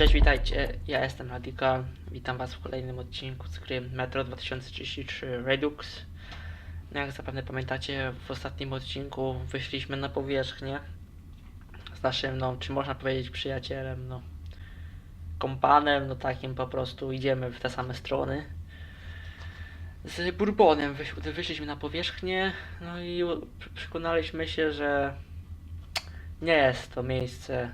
Cześć, witajcie, ja jestem Radikal, witam was w kolejnym odcinku z gry Metro 2033 Redux. No jak zapewne pamiętacie, w ostatnim odcinku wyszliśmy na powierzchnię z naszym, no, czy można powiedzieć przyjacielem, no, kompanem, no takim po prostu idziemy w te same strony. Z Bourbonem wyś, wyszliśmy na powierzchnię, no i przekonaliśmy się, że nie jest to miejsce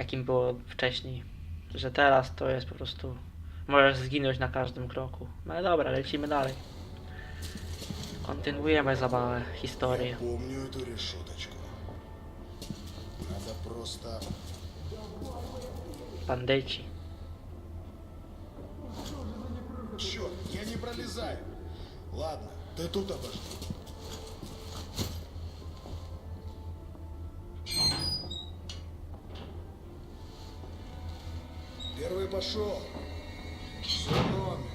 jakim było wcześniej Że teraz to jest po prostu. Możesz zginąć na każdym kroku. No ale dobra, lecimy dalej. Kontynuujemy zabawę, historię. Помню эту решеточку. Надо просто... Bandyci. Черт, я не пролезаю. Ладно, ты тут обожди. Пошел. Сэкономим.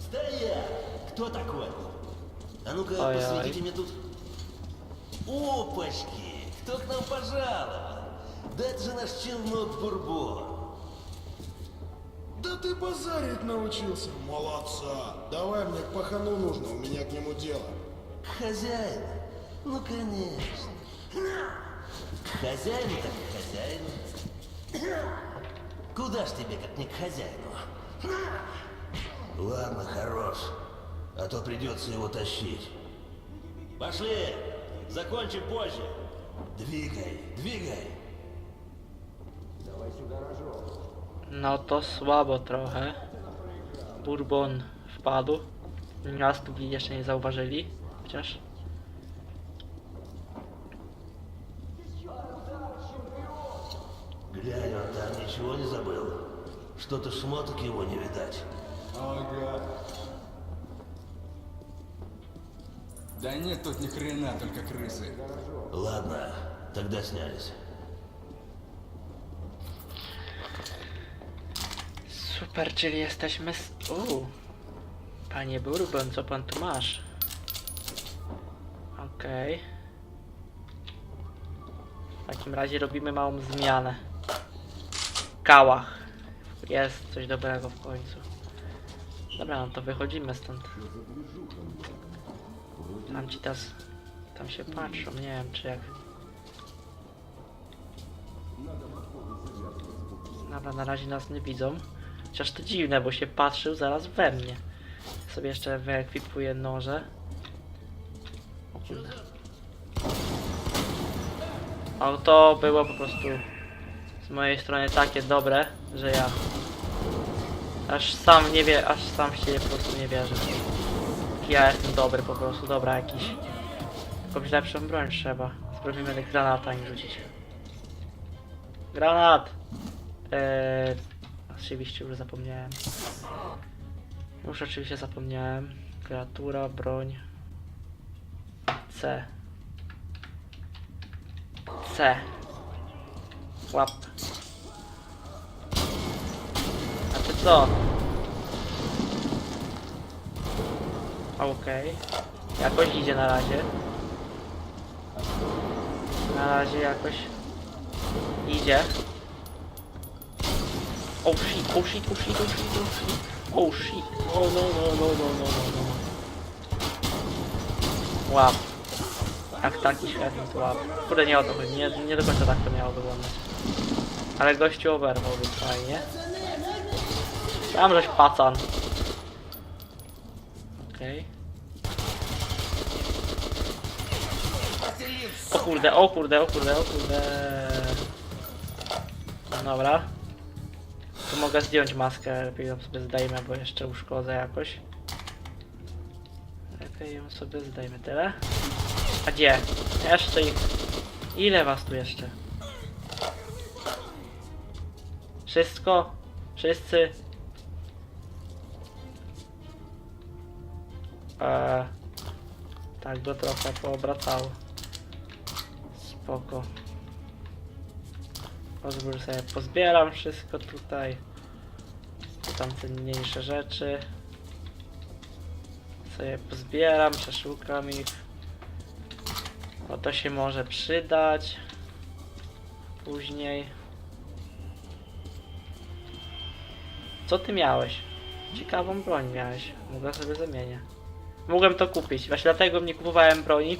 Стоять! Кто такой? А ну-ка, Ой-ой. посветите мне тут. Опачки! Кто к нам пожаловал? Да это же наш челнок Бурбон. Да ты базарить научился. Молодца. Давай мне к пахану нужно, у меня к нему дело. Хозяин? Ну, конечно. Хозяин так хозяин. Куда ж тебе, как не к хозяину? Ладно, хорош. А то придется его тащить. Пошли! Закончим позже. Двигай, двигай. No to słabo trochę. Bourbon wpadł. Nas tu jeszcze nie zauważyli. Chociaż. Глянь, он там ничего не забыл. Что-то шмоток его не видать. Ага. Да нет тут ни хрена, только крысы. Ладно, тогда снялись. Super, czyli jesteśmy z... Uuu. Panie Bourbon, co pan tu masz? Okej. W takim razie robimy małą zmianę. Kałach. Jest coś dobrego w końcu. Dobra, no to wychodzimy stąd. Tam ci teraz... Tam się patrzą, nie wiem czy jak... Dobra, na razie nas nie widzą. Chociaż to dziwne, bo się patrzył zaraz we mnie. Sobie jeszcze wyekwipuję noże. O kurde. To było po prostu mojej strony takie dobre, że ja aż sam nie wie, aż sam się po prostu nie wierzę. Ja jestem dobry po prostu, dobra jakiś. Jakąś lepszą broń trzeba. Spróbujmy granata im rzucić. Granat! Eee, oczywiście już zapomniałem. Już oczywiście zapomniałem. Kreatura, broń. C. C. Łap. Co? Okej. Jakoś idzie na razie. Na razie jakoś idzie. Oh shit, oh shit, oh shit, oh shit, oh shit. Oh shit. Oh no, no, no, no, no, no, no. Łap. Jak taki świetny to łap. Kurde, nie o to chodzi, nie, nie do końca tak to miało wyglądać. Ale gościu oberwał, więc fajnie. Tam żeś pacan. Okej. O kurde, o kurde, o kurde, o kurde. Dobra. Tu mogę zdjąć maskę, lepiej ją sobie zdejmę, bo jeszcze uszkodzę jakoś. Lepiej ją sobie zdejmę, tyle. A gdzie? Jeszcze ich... Ile was tu jeszcze? Wszystko? Wszyscy? Eee, tak go trochę poobracało. Spoko. Pozwól sobie pozbieram wszystko tutaj. Tu Tam cenniejsze rzeczy. Sobie pozbieram, przeszukam ich. O to się może przydać. Później... Co ty miałeś? Ciekawą broń miałeś. Mogę sobie zamienię. Mogłem to kupić. Właśnie dlatego nie kupowałem broni.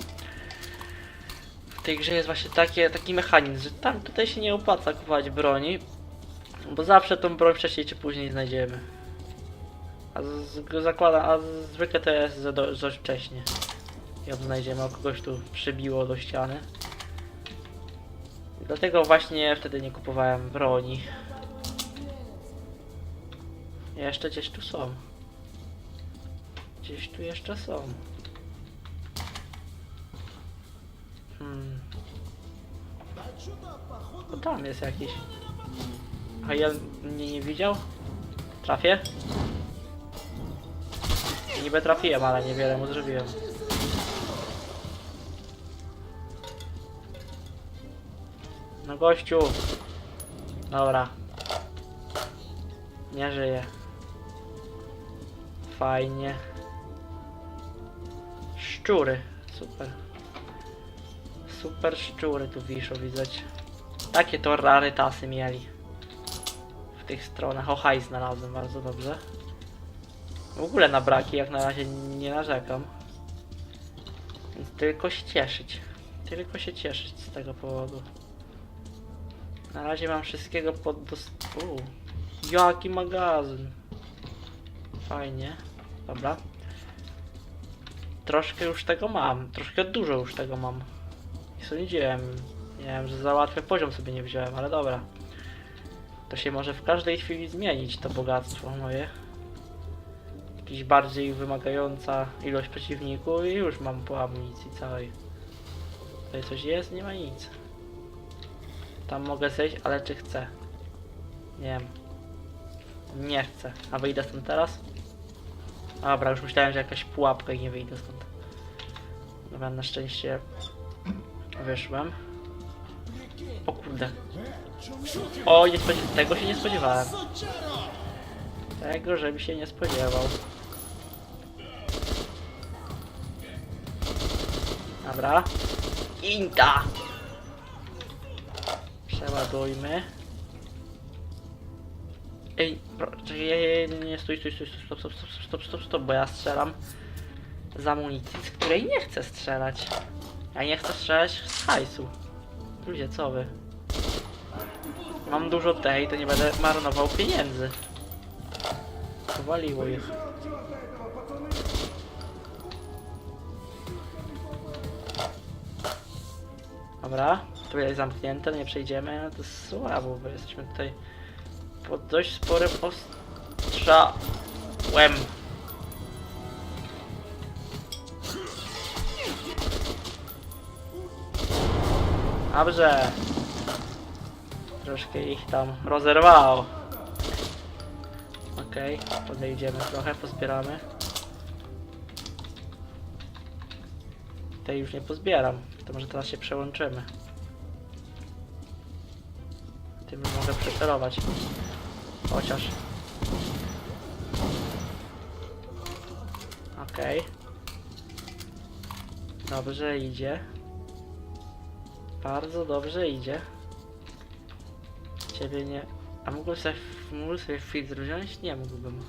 W tej grze jest właśnie takie, taki mechanizm, że tam tutaj się nie opłaca kupować broni. Bo zawsze tą broń wcześniej czy później znajdziemy. A z, z, zakładam, a zwykle to jest za, do, za wcześnie. Ją znajdziemy, a kogoś tu przybiło do ściany. Dlatego właśnie wtedy nie kupowałem broni. Jeszcze gdzieś tu są. Gdzieś tu jeszcze są. Hmm. O tam jest jakiś. A ja mnie nie widział? Trafię? Niby trafiłem, ale niewiele mu zrobiłem. No gościu. Dobra. Nie żyje. Fajnie. Szczury. Super. Super szczury tu wiszą, widać. Takie to rarytasy mieli. W tych stronach. O, hajs znalazłem, bardzo dobrze. W ogóle na braki jak na razie nie narzekam. Więc tylko się cieszyć. Tylko się cieszyć z tego powodu. Na razie mam wszystkiego pod dos... Uuu. Jaki magazyn. Fajnie. Dobra. Troszkę już tego mam. Troszkę dużo już tego mam. Nie sądziłem. Nie wiem, że za łatwy poziom sobie nie wziąłem, ale dobra. To się może w każdej chwili zmienić, to bogactwo moje. Jakiś bardziej wymagająca ilość przeciwników i już mam po amunicji całej. Tutaj coś jest? Nie ma nic. Tam mogę zejść, ale czy chcę? Nie wiem. Nie chcę. A wyjdę stąd teraz? Dobra, już myślałem, że jakaś pułapka i nie wyjdę stąd. Dobra, na szczęście wyszłem. O kurde. O, nie tego się nie spodziewałem. Tego, żebym się nie spodziewał. Dobra. Inta! Przeładujmy. Ej, czekaj, nie, nie, nie, stój, stój, stój, stop, stop, stop, stop, stop, stop, bo ja strzelam z amunicji, z której nie chcę strzelać. Ja nie chcę strzelać z hajsu. Ludzie, co wy? Mam dużo tej, to nie będę marnował pieniędzy. Powaliło ich. Dobra, tu jest zamknięte, nie przejdziemy, no to słabo, bo jesteśmy tutaj pod dość sporym ostrzałem. Dobrze. Troszkę ich tam rozerwało. Okej, podejdziemy trochę, pozbieramy. Tej już nie pozbieram, to może teraz się przełączymy. Tym mogę przecelować. Chociaż. Okej. Dobrze idzie. Bardzo dobrze idzie. Ciebie nie... A mógłbym sobie, mógłbym sobie filtr wziąć? Nie mógłbym.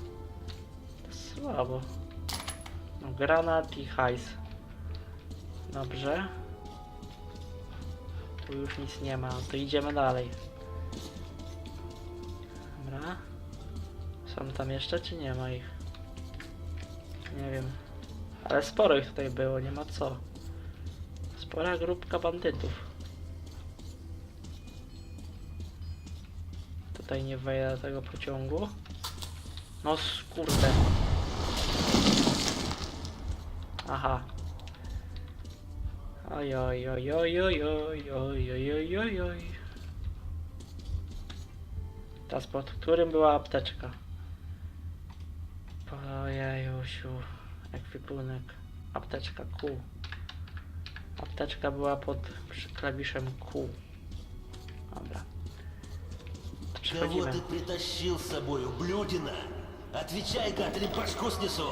To słabo. No, granat i hajs. Dobrze. Tu już nic nie ma, to idziemy dalej. Tam jeszcze, czy nie ma ich? Nie wiem. Ale sporo ich tutaj było, nie ma co. Spora grupka bandytów. Tutaj nie wejdę do tego pociągu. No skurde. Aha. Oj, oj, oj, oj, oj, oj, oj, oj, oj, oj. Teraz pod którym była apteczka? Ojejusiu. Ekwipunek. Apteczka Q. Apteczka była pod przy klawiszem Q. Dobra. To Кого Przechodzimy. ты притащил с собой, ублюдина? Отвечай, гад, или башку снесу.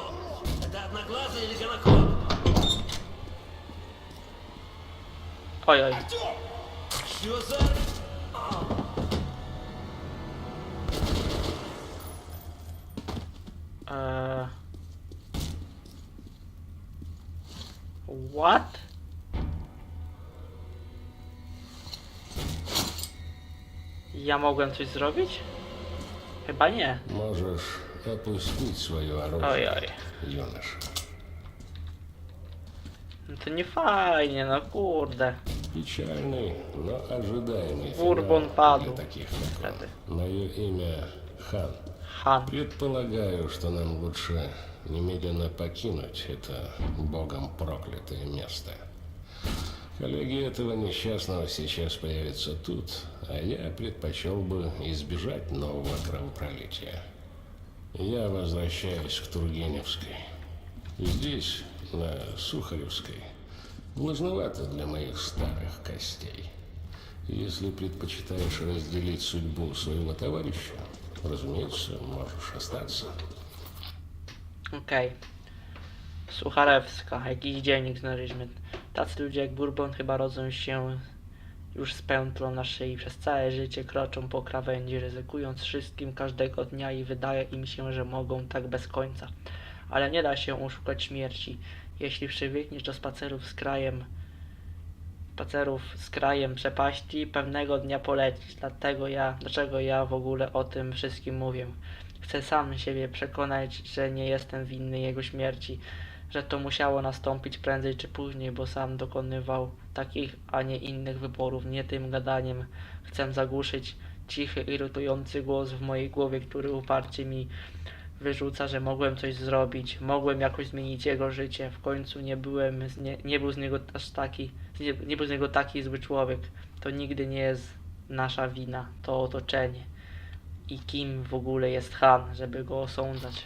Это одноглазый или гоноход? Oj, oj. Что за... Eee... What? Ja mogłem coś zrobić? Chyba nie. Можешь опустить свое оружие, Oj, oj. юноша. No to nie fajnie, no kurde. Печальный, но ожидаемый Бурбон финал падал. для таких как Это. он. Мое имя Хан. Han. Предполагаю, что нам лучше немедленно покинуть это богом проклятое место. Коллеги этого несчастного сейчас появятся тут, а я предпочел бы избежать нового кровопролития. Я возвращаюсь к Тургеневской. Здесь, на Сухаревской, влажновато для моих старых костей. Если предпочитаешь разделить судьбу своего товарища, Rozumiesz, że masz 16. Okej. Sucharewska. Jakiś dziennik znaleźliśmy. Tacy ludzie jak Bourbon chyba rodzą się już z pętlą na szyi. Przez całe życie kroczą po krawędzi, ryzykując wszystkim każdego dnia i wydaje im się, że mogą tak bez końca. Ale nie da się oszukać śmierci. Jeśli przywykniesz do spacerów z krajem spacerów z krajem przepaści, pewnego dnia polecisz. Dlatego ja, dlaczego ja w ogóle o tym wszystkim mówię? Chcę sam siebie przekonać, że nie jestem winny jego śmierci, że to musiało nastąpić prędzej czy później, bo sam dokonywał takich, a nie innych wyborów. Nie tym gadaniem chcę zagłuszyć cichy, irytujący głos w mojej głowie, który uparcie mi wyrzuca, że mogłem coś zrobić, mogłem jakoś zmienić jego życie. W końcu nie byłem, nie, nie był z niego aż taki, nie, nie był z niego taki zły człowiek. To nigdy nie jest nasza wina, to otoczenie. I kim w ogóle jest Han, żeby go osądzać.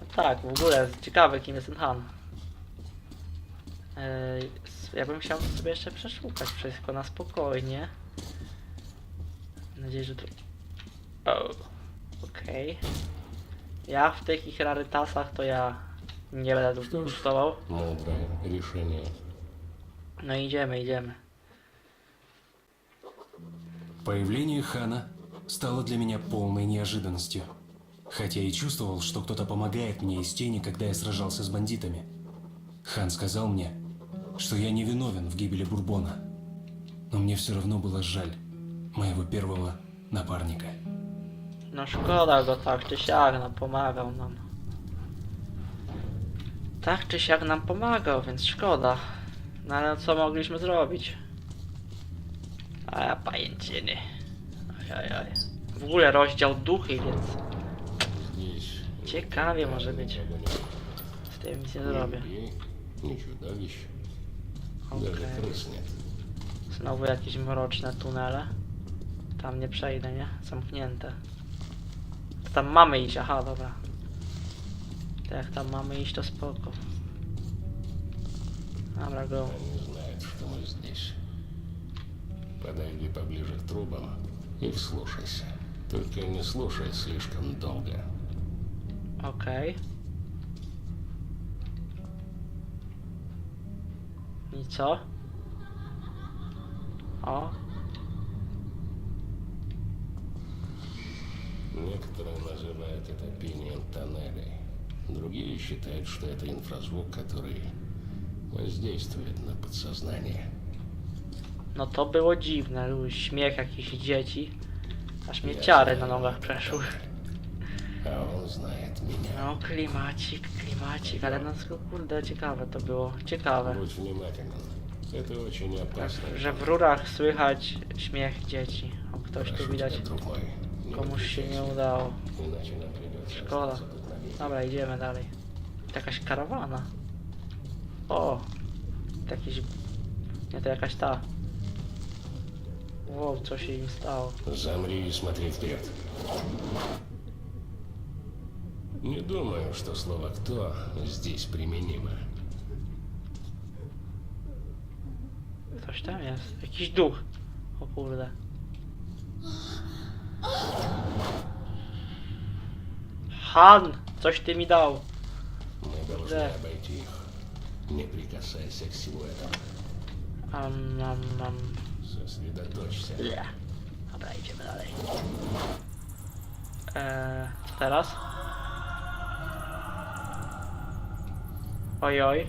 No tak, w ogóle ciekawe kim jest ten Han. Eee, ja bym chciał sobie jeszcze przeszukać wszystko na spokojnie. Mam nadzieję, że to... O. Okej. Okay. Ja w takich rarytasach to ja nie będę tu kosztował. Mądre ryszenie. No idziemy, idziemy. Появление Хана стало для меня полной неожиданностью. Хотя и чувствовал, что кто-то помогает мне из тени, когда я сражался с бандитами. Хан сказал мне, что я не виновен в гибели Бурбона. Но мне все равно было жаль моего первого напарника. No szkoda go tak czy siak, no pomagał nam. Tak czy siak nam pomagał, więc szkoda. No ale co mogliśmy zrobić? A pajęciny. Ojoj. W ogóle rozdział duchy, więc... Ciekawie może być. Z tym nic nie zrobię. Okay. Znowu jakieś mroczne tunele. Tam nie przejdę, nie? Zamknięte. Tam mamy iść, aha, dobra. To jak tam mamy iść, to spoko. Go. Они знают, что мы здесь. Подойди поближе к трубам и вслушайся. Только не слушай слишком долго. Okej. I co? O, Некоторые называют это пением тоннелей. Другие считают, что это инфразвук, который воздействует на подсознание. no to było dziwne. Był śmiech jakichś dzieci. Aż mnie ciary na nogach przeszły. А он знает меня. No, klimacik, klimacik, ale no kurde, ciekawe to było. Ciekawe. Будь внимателен. Это очень опасно. Że w rurach słychać śmiech dzieci. O, ktoś tu Прошу widać. тебя, друг мой, не Komuś się nie выключайся, udało. Иначе нам придется Szkoda. остаться тут на месте. Dobra, idziemy dalej. To jakaś karawana. O! To jakiś... Nie, to jakaś ta. Wow, co się im stało? Замри и смотри вперед. Не думаю, что слово «кто» здесь применимо. Coś tam jest. Jakiś duch. O kurde. Han! Coś ty mi dał. Мы должны Да. обойти их. Не прикасайся к силуэтам. Um, um, um. Сосредоточься. Ble. Dobra, idziemy dalej. Eee, co teraz? Oj, oj.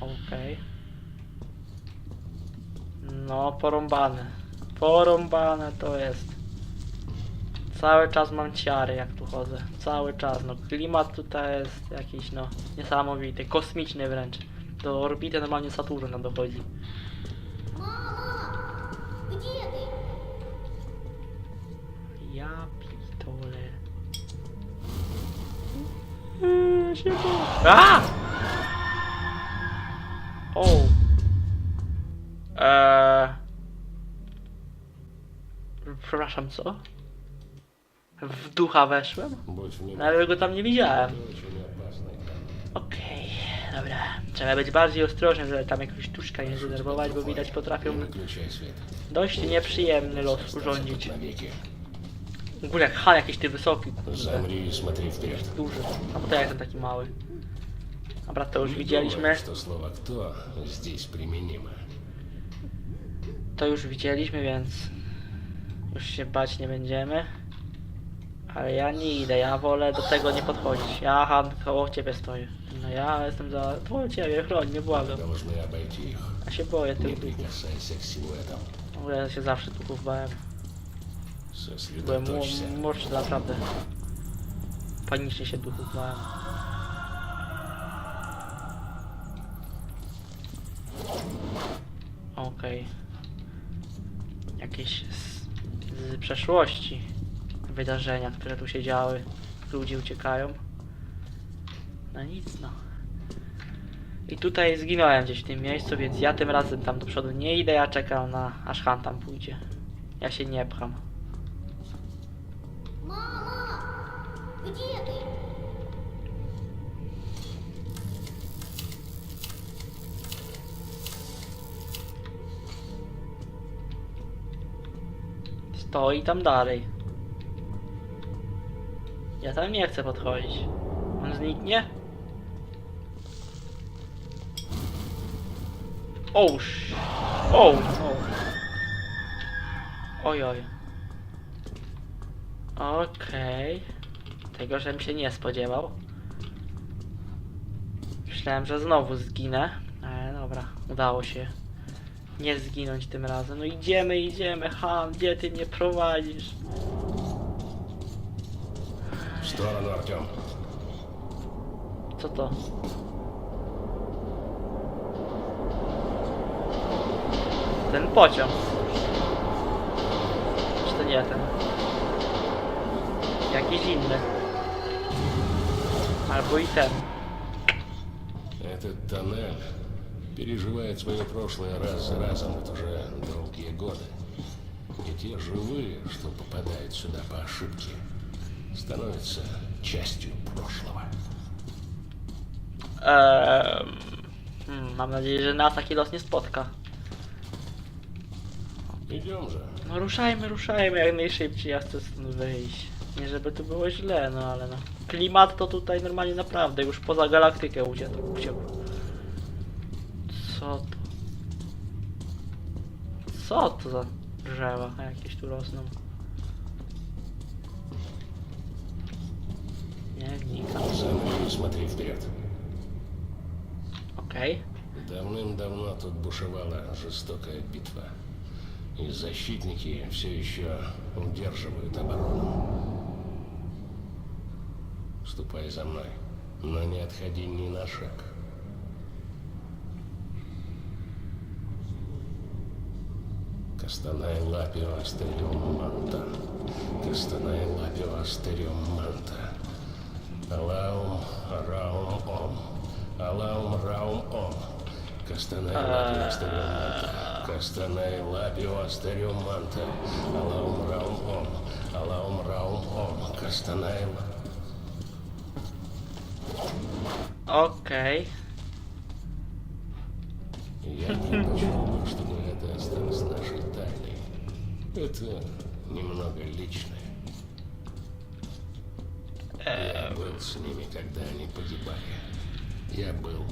Okej. No, porąbane. Porąbane to jest. Cały czas mam ciary jak tu chodzę. Cały czas. No klimat tutaj jest jakiś no niesamowity, kosmiczny wręcz. Do orbity normalnie Saturna dochodzi. Ja pitole. Się. A! O! Eee... Przepraszam, co? w ducha weszłem, no, ale go tam nie widziałem. Okej, okay, dobra. Trzeba być bardziej ostrożny, żeby tam jakąś tuszka nie zdenerwować, bo widać potrafią dość nieprzyjemny los urządzić. W ogóle jak hal jakiś ty wysoki, kurde. Duży, a potem jak ten taki mały. Dobra, to już widzieliśmy. To już widzieliśmy, więc już się bać nie będziemy. Ale ja nie idę, ja wolę do tego nie podchodzić. Ja Han, koło ciebie stoję. No ja jestem za... Dwoje ciebie, chroń, nie błagam. Można ich. Ja się boję tych duchów. W ogóle ja się zawsze duchów bałem. Byłem mocny naprawdę. Panicznie się duchów bałem. Okej. Okay. Jakieś z, z przeszłości wydarzenia, które tu się działy. Ludzie uciekają. No nic no. I tutaj zginąłem gdzieś w tym miejscu, więc ja tym razem tam do przodu nie idę, ja czekam na aż Han tam pójdzie. Ja się nie pcham. Mama! Gdzie ty? Stoi tam dalej. Ja tam nie chcę podchodzić. On zniknie? O, o. Oj, oj. Okej. Tego, żebym się nie spodziewał. Myślałem, że znowu zginę. Ale dobra, udało się nie zginąć tym razem. No idziemy, idziemy, Han, gdzie ty mnie prowadzisz? Сторону, Артем. Co to? Ten pociąg. Czy to nie ten? Jakiś inny. Albo i ten. Этот тоннель переживает свое прошлое раз за разом вот уже долгие годы. И те живые, что попадают сюда по ошибке, становятся частью прошлого. Eee, hmm, mam nadzieję, że nas taki los nie spotka. Идем же. No ruszajmy, ruszajmy jak najszybciej, ja chcę stąd wyjść. Nie żeby tu było źle, no ale no. Klimat to tutaj normalnie naprawdę już poza galaktykę uciekł. uciekł. Co to? Co to za drzewa jakieś tu rosną? И смотри вперед. Okej. Давным-давно тут бушевала жестокая битва. И защитники все еще удерживают оборону. Ступай за мной, но не отходи ни на шаг. Кастанай лапио астериум манта. Кастанай лапио астериум манта. Алаум раум ом. Алаум раум ом. Кастанай лапио астериум манта. Кастанай лапио астериум манта. Алаум раум ом. Алаум раум ом. Кастанай Okej. Я не хочу бы, чтобы это осталось нашей тайной. Это немного личное. Я был с ними, когда они погибали. Я был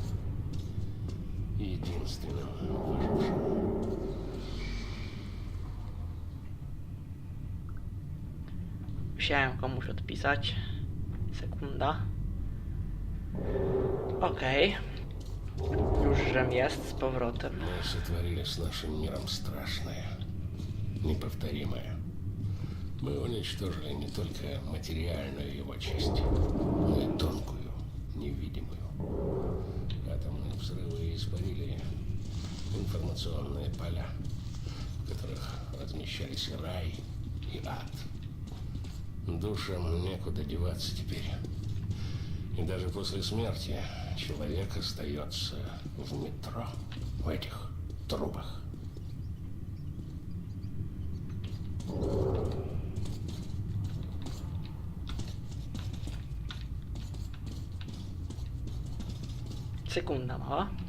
единственным выжившим. Musiałem komuś odpisać. Sekunda. Okej. Już żem jest z powrotem. Мы сотворили с нашим миром страшное, неповторимое. Мы уничтожили не только материальную его часть, но и тонкую, невидимую. Атомные взрывы испарили информационные поля, в которых размещались рай, и ад. Душам некуда деваться теперь. И даже после смерти человек остается в метро, в этих трубах. segunda ó.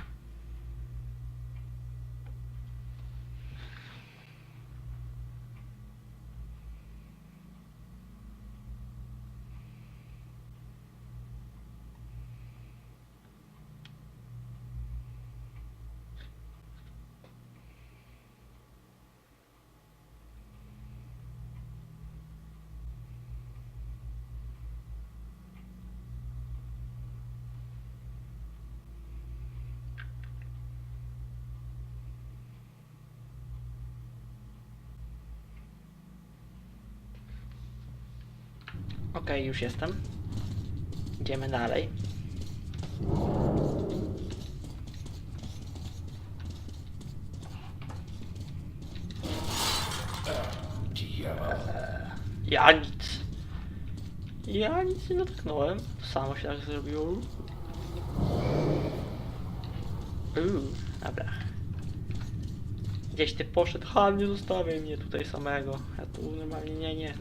Okej, okay, już jestem. Idziemy dalej. Eee, ja nic. Ja nic nie dotknąłem. Samo się tak zrobiło. Uuu, dobra. Gdzieś ty poszedł. Han, nie zostawiaj mnie tutaj samego. Ja tu normalnie nie, nie.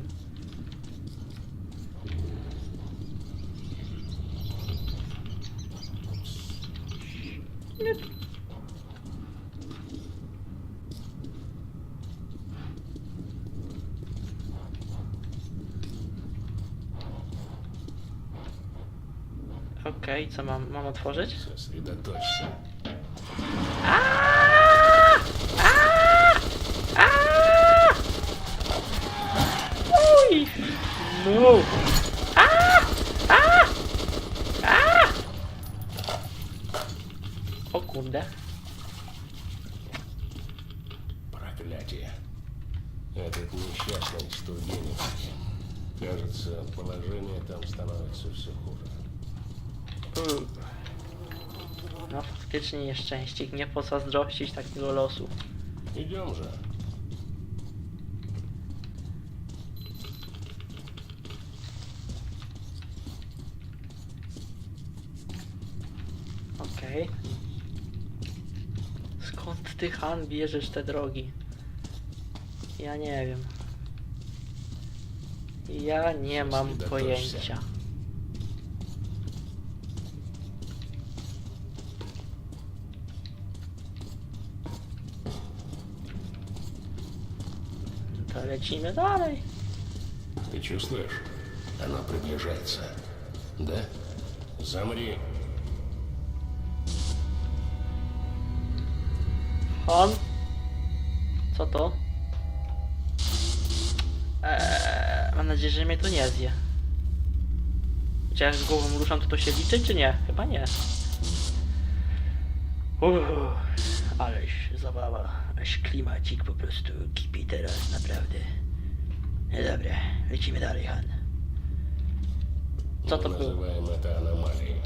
Okej, co mam, mam otworzyć? To jest jeden gościa. szczęścik, nie pozazdrościć takiego losu. Idziomże. Okej. Okay. Skąd ty, Han, bierzesz te drogi? Ja nie wiem. Ja nie mam pojęcia. lecimy dalej. Ты чувствуешь? Оно приближается. Да? Замри. Han? Co to? Eee, mam nadzieję, że mnie to nie zje. Czy jak z głową ruszam, to to się liczy, czy nie? Chyba nie. Uff, ależ zabawa. Aż klimacik po prostu kipi teraz, naprawdę. No dobra, lecimy dalej, Han. Co to Мы było? называем это аномалией.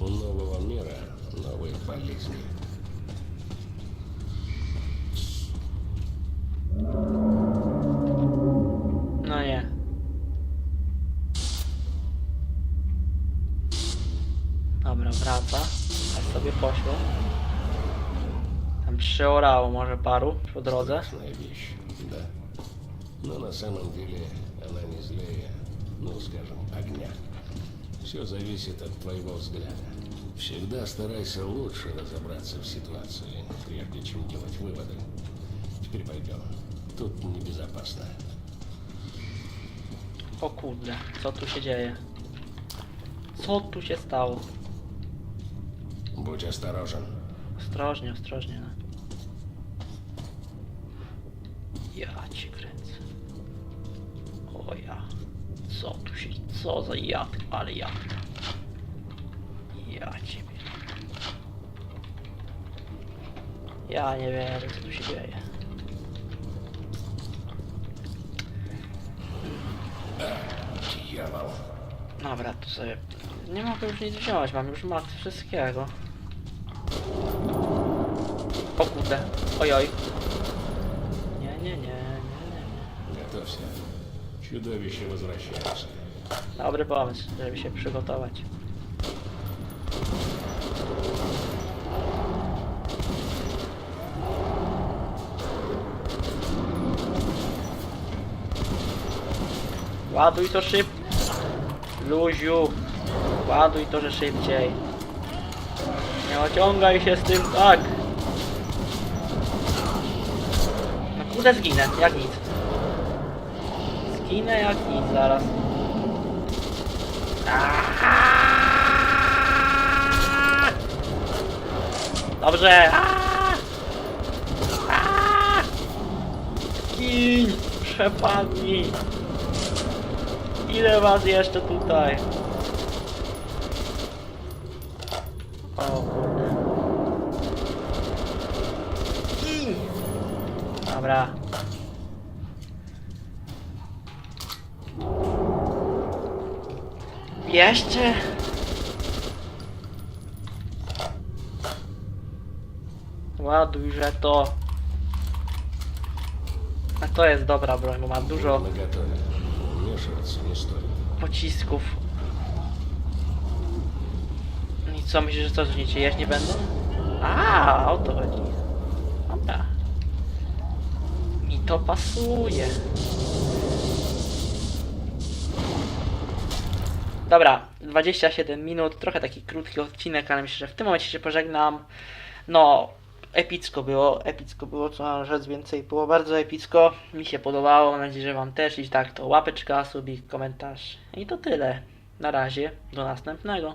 У нового мира новые болезни. No nie. Dobra, wraca. Tak sobie poszło. Tam przyorało może paru po drodze. Страшная вещь, Да. Но на самом деле она не злее, ну, скажем, огня. Все зависит от твоего взгляда. Всегда старайся лучше разобраться в ситуации, прежде чем делать выводы. Теперь пойдем. Тут небезопасно. O kurde, co tu się dzieje? Co tu się stało? Будь осторожен. Ostrożnie, ostrożnie. No. O ja. Co tu się... Co za jad, ale jad. Ja ciebie. Ja nie wiem, co tu się dzieje. Dobra, to sobie... Nie mogę już nic wziąć, mam już martw wszystkiego. O kurde, ojoj. Чудовище возвращается. Dobry pomysł, żeby się przygotować. Ładuj to szyb... Luziu. Ładuj to, że szybciej. Nie ociągaj się z tym tak. No kurde zginę, jak nic. Zginę jak nic zaraz. Dobrze. Gin! Przepadnij! Ile was jeszcze tutaj? O kurde. Gin! Dobra. Jeszcze? Ładuj, że to. A to jest dobra broń, bo ma dużo pocisków. I co, myślisz, że co, że nie cię jaźnie będą? A, o to chodzi. Dobra. Mi to pasuje. Dobra, 27 minut, trochę taki krótki odcinek, ale myślę, że w tym momencie się pożegnam. No, epicko było, epicko było, co mam rzec więcej, było bardzo epicko, mi się podobało, mam nadzieję, że wam też i tak to łapeczka, subik, komentarz i to tyle. Na razie, do następnego.